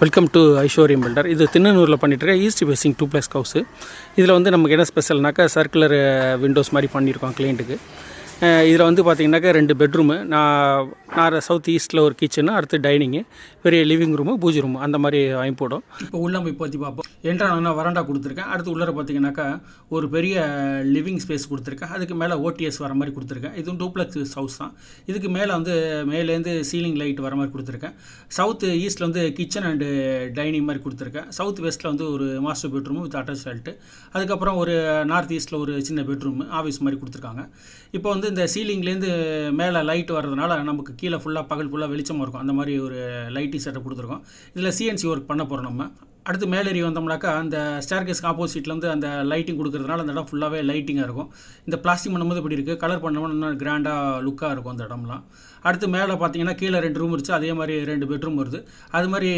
Welcome to ஐஸ்வர்யம் filter இது திண்ணனூரில் பண்ணிட்டுருக்க east facing two plus house இதில் வந்து நமக்கு என்ன ஸ்பெஷல்னாக்கா சர்க்குலர் விண்டோஸ் மாதிரி பண்ணியிருக்கோம் கிளைண்ட்டுக்கு இதில் வந்து பார்த்திங்கனாக்கா ரெண்டு பெட்ரூமு. நான் நான் சவுத் ஈஸ்ட்டில் ஒரு கிச்சனு அடுத்து டைனிங்கு பெரிய லிவிங் ரூமு பூஜை ரூமு அந்த மாதிரி வாங்கி போடும் இப்போ உள்ள போய் பற்றி பார்ப்போம். என்ட்ரானா வராண்டா கொடுத்துருக்கேன்? அடுத்து உள்ளே பார்த்தீங்கன்னாக்கா ஒரு பெரிய லிவிங் ஸ்பேஸ் கொடுத்துருக்கேன். அதுக்கு மேலே ஓடிஎஸ் வர மாதிரி கொடுத்துருக்கேன். இதுவும் டூப்ளெக்ஸ் ஹவுஸ் தான். இதுக்கு மேலே வந்து மேலேருந்து சீலிங் லைட் வர மாதிரி கொடுத்துருக்கேன். சவுத் ஈஸ்ட்டில் வந்து கிச்சன் அண்டு டைனிங் மாதிரி கொடுத்துருக்கேன். சவுத் வெஸ்ட்டில் வந்து ஒரு master bedroom with attach toilet அதுக்கப்புறம் ஒரு நார்த் ஈஸ்ட்டில் ஒரு சின்ன பெட்ரூம் ஆஃபீஸ் மாதிரி கொடுத்துருக்காங்க. இப்போ வந்து இந்த சீலிங்லேருந்து மேலே லைட் வர்றதுனால நமக்கு கீழே ஃபுல்லாக பகல் ஃபுல்லாக வெளிச்சமாக இருக்கும். அந்த மாதிரி ஒரு லைட்டிங் செட்டப் கொடுத்துருக்கோம். இதில் சிஎன்சி ஒர்க் பண்ண போகிறோம் நம்ம. அடுத்து மேலேறி வந்தோம்னாக்கா அந்த ஸ்டேர்கேஸ்க்கு ஆப்போசிட்லேருந்து அந்த லைட்டிங் கொடுக்குறதுனால அந்த இடம் ஃபுல்லாகவே லைட்டிங்காக இருக்கும். இந்த பிளாஸ்டிக் பண்ணும்போது இப்படி இருக்குது கலர் பண்ணோம்னா இன்னும் கிராண்டாக லுக்காக இருக்கும் அந்த இடம்லாம். அடுத்து மேலே பார்த்தீங்கன்னா கீழே ரெண்டு ரூம் இருந்துச்சு அதே மாதிரி ரெண்டு பெட்ரூம் வருது. அது மாதிரி